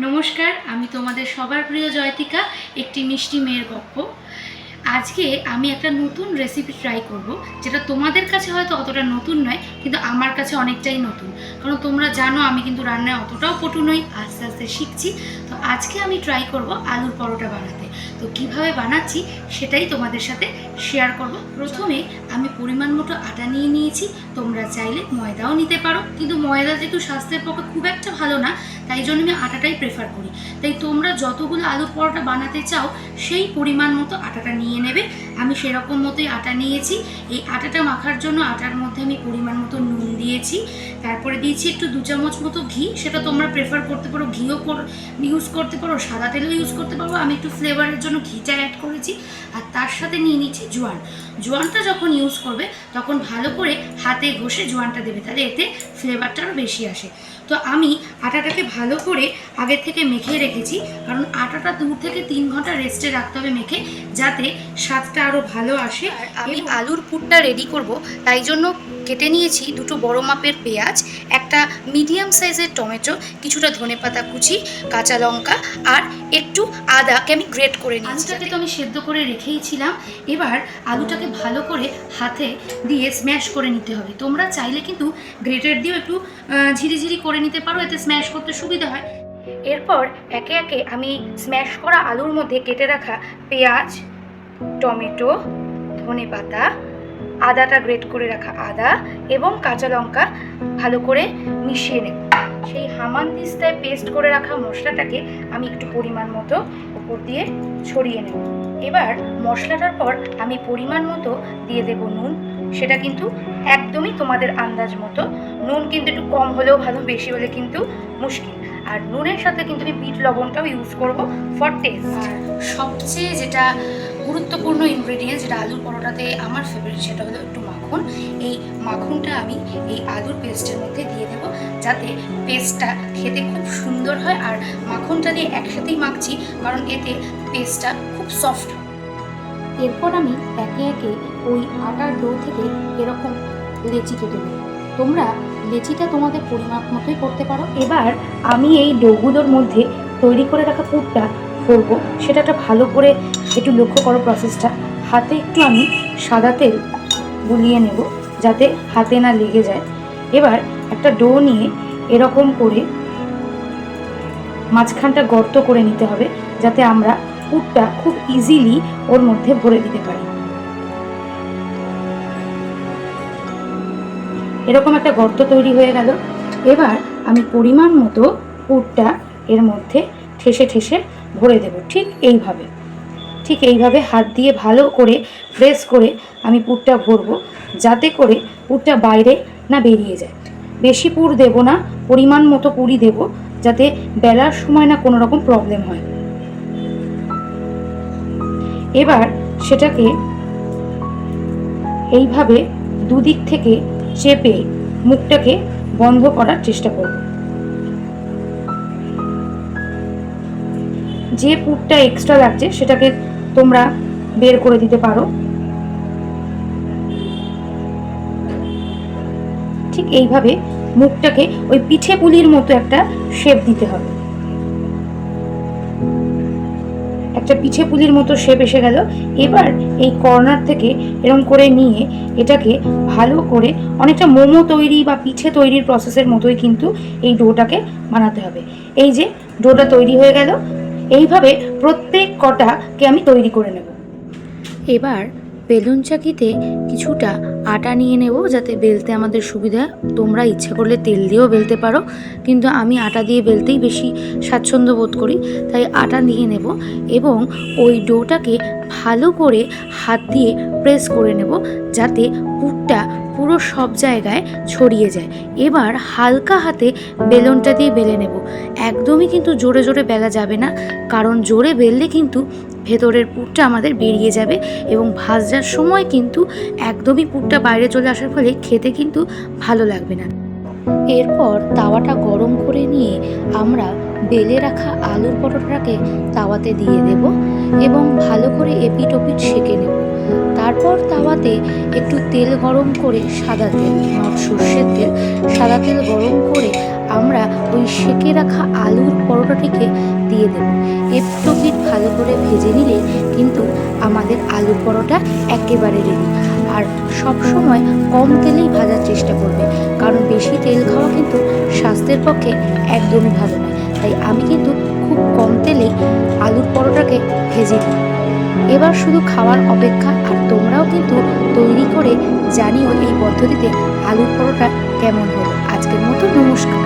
নমস্কার, আমি তোমাদের সবার প্রিয় জয়তিকা, একটি মিষ্টি মেয়ের গপ্প। আজকে আমি একটা নতুন রেসিপি ট্রাই করব, যেটা তোমাদের কাছে হয়তো অতটা নতুন নয়, কিন্তু আমার কাছে অনেকটাই নতুন। কারণ তোমরা জানো আমি কিন্তু রান্নায় অতটাও পটু নই, আস্তে আস্তে শিখছি। তো আজকে আমি ট্রাই করব আলুর পরোটা বানাতে। তো কীভাবে বানাচ্ছি সেটাই তোমাদের সাথে শেয়ার করব। প্রথমে আমি পরিমাণ মতো আটা নিয়ে নিয়েছি, তোমরা চাইলে ময়দাও নিতে পারো। কিন্তু ময়দা যেহেতু স্বাস্থ্যের পক্ষে খুব একটা ভালো না, তাই জন্য আমি আটাটাই প্রেফার করি। তাই তোমরা যতগুলো আলুর পরোটা বানাতে চাও, সেই পরিমাণ মতো আটাটা নিয়ে নেবে। আমি সেরকম মতোই আটা নিয়েছি। এই আটাটা মাখার জন্য আটার মধ্যে আমি পরিমাণ মতো নুন দিয়েছি। তারপরে দিয়েছি একটু দু চামচ মতো ঘি। সেটা তোমরা প্রেফার করতে পারো, ঘিও ইউজ করতে পারো, সাদা তেলও ইউজ করতে পারো। আমি একটু ফ্লেভারের জন্য ঘিটা অ্যাড করেছি। আর তার সাথে নিয়ে নিচ্ছি জোয়ান। জোয়ানটা যখন ইউজ করবে, তখন ভালো করে হাতে ঘষে জোয়ানটা দেবে। তাহলে এতে ফ্লেভারটা আরও বেশি আসে। তো আমি আটাটাকে ভালো করে আগের থেকে মেখে রেখেছি। কারণ আটাটা দু থেকে তিন ঘণ্টা রেস্টে রাখতে হবে মেখে, যাতে স্বাদটা আরও ভালো আসে। আমি আলুর পুরটা রেডি করব। তাই জন্য কেটে নিয়েছি দুটো বড় মাপের পেঁয়াজ। একটা মিডিয়াম সাইজের টমেটো কিছুটা ধনেপাতা কুচি কাঁচা লঙ্কা আর একটু আদাকে আমি গ্রেট করে নিয়েছি আলুটাকে তো আমি সেদ্ধ করে রেখেইছিলাম। এবার আলুটাকে ভালো করে হাতে দিয়ে স্ম্যাশ করে নিতে হবে। তোমরা চাইলে কিন্তু গ্রেটার দিয়েও একটু ঝিরিঝিরি করে নিতে পারো এতে স্ম্যাশ করতে সুবিধা হয়। এরপর একে একে আমি স্ম্যাশ করা আলুর মধ্যে কেটে রাখা পেঁয়াজ টমেটো ধনেপাতা আদাটা গ্রেট করে রাখা আদা এবং কাঁচা লঙ্কা ভালো করে মিশিয়ে নেব। সেই হামান দিস্তায় পেস্ট করে রাখা মশলাটাকে আমি একটু পরিমাণ মতো উপর দিয়ে ছড়িয়ে নেব। এবার মশলাটার পর আমি পরিমাণ মতো দিয়ে দেব নুন। সেটা কিন্তু একদমই তোমাদের আন্দাজ মতো। নুন কিন্তু একটু কম হলেও ভালো, বেশি হলে কিন্তু মুশকিল। আর নুনের সাথে কিন্তু আমি বিট লবণটাও ইউজ করব ফর টেস্ট সবচেয়ে যেটা গুরুত্বপূর্ণ ইনগ্রেডিয়েন্ট যেটা আলুর পরোটাতে আমার ফেভারিট সেটা হলো একটু মাখন। এই মাখনটা আমি এই আলুর পেস্টের মধ্যে দিয়ে দেবো যাতে পেস্টটা খেতে খুব সুন্দর হয় আর মাখনটা দিয়ে একসাথেই মাখছি কারণ এতে পেস্টটা খুব সফট এরপর আমি একে একে ওই আটার ডো থেকে এরকম লেচি কেটে নেব। তোমরা লেচিটা তোমাদের পরিমাপ মতোই করতে পারো। এবার আমি এই ডোগুলোর মধ্যে তৈরি করে রাখা পুরটা করব। সেটা একটা ভালো করে একটু লক্ষ্য করো প্রসেসটা হাতে একটু আমি সাদা তেল গুলিয়ে নেব যাতে হাতে না লেগে যায়। এবার একটা ডো নিয়ে এরকম করে মাঝখানটা গর্ত করে নিতে হবে যাতে আমরা পুরটা খুব ইজিলি ওর মধ্যে ভরে দিতে পারি। এরকম একটা গর্ত তৈরি হয়ে গেল। এবার আমি পরিমাণ মতো পুরটা এর মধ্যে ঠেসে ঠেসে ভরে দেব। ঠিক এইভাবে। ঠিক এইভাবে হাত দিয়ে ভালো করে প্রেস করে আমি পুরটা ভরবো, যাতে করে পুরটা বাইরে না বেরিয়ে যায়। বেশি পুর দেব না, পরিমাণ মতো পুরি দেব, যাতে বেলার সময় না কোনো রকম প্রবলেম হয়। এবার সেটাকে এইভাবে দুদিক থেকে চেপে মুখটাকে বন্ধ করার চেষ্টা করব। যে পুরটা এক্সট্রা লাগছে, সেটাকে তোমরা বের করে দিতে পারো। ঠিক এইভাবে মুখটাকে ওই পিঠে পুলির মতো একটা শেপ দিতে হবে। একটা পিঠে পুলির মতো শেপ এসে গেল। এবার এই কর্নার থেকে এরকম করে নিয়ে এটাকে ভালো করে অনেকটা মোমো তৈরি বা পিঠে তৈরির প্রসেসের মতোই কিন্তু এই ডোটাকে বানাতে হবে। এই যে ডোটা তৈরি হয়ে গেল। এইভাবে প্রত্যেক কটাকে আমি তৈরি করে নেব। এবার বেলুন চাকিতে কিছুটা আটা নিয়ে নেব যাতে বেলতে আমাদের সুবিধা। তোমরা ইচ্ছা করলে তেল দিয়েও বেলতে পারো, কিন্তু আমি আটা দিয়ে বেলতেই বেশি স্বাচ্ছন্দ্য বোধ করি, তাই আটা নিয়ে নেব এবং ওই ডোটাকে ভালো করে হাত দিয়ে প্রেস করে নেব যাতে পুরটা পুরো সব জায়গায় ছড়িয়ে যায়। এবার হালকা হাতে বেলনটা দিয়ে বেলে নেব। একদমই কিন্তু জোরে জোরে বেলা যাবে না, কারণ জোরে বেললে কিন্তু ভেতরের পুরটা আমাদের বেরিয়ে যাবে এবং ভাজার সময় কিন্তু একদমই পুরটা বাইরে চলে আসার ফলে খেতে কিন্তু ভালো লাগবে না। এরপর তাওয়াটা গরম করে নিয়ে আমরা বেলে রাখা আলুর পরোটাটাকে তাওয়াতে দিয়ে দেব এবং ভালো করে এপিট ওপিট সেঁকে নেব। তারপর তাওয়াতে একটু তেল গরম করে সাদা তেল, নট সর্ষের তেল, সাদা তেল গরম করে আমরা ওই সেঁকে রাখা আলুর পরোটাটিকে দিয়ে দেব। একটু ভালো করে ভেজে নিলে কিন্তু আমাদের আলুর পরোটা একেবারে রেডি আর সব সময় কম তেলেই ভাজার চেষ্টা করবে, কারণ বেশি তেল খাওয়া কিন্তু স্বাস্থ্যের পক্ষে একদমই ভালো নয়। তাই আমি কিন্তু খুব কম তেলেই আলুর পরোটাকে ভেজে নিই। এবার শুধু খাওয়ার অপেক্ষা, আর তোমরাও কিন্তু তৈরি করে জানিও এই পদ্ধতিতে আলুর পরোটা কেমন হলো। আজকের মতো নমস্কার।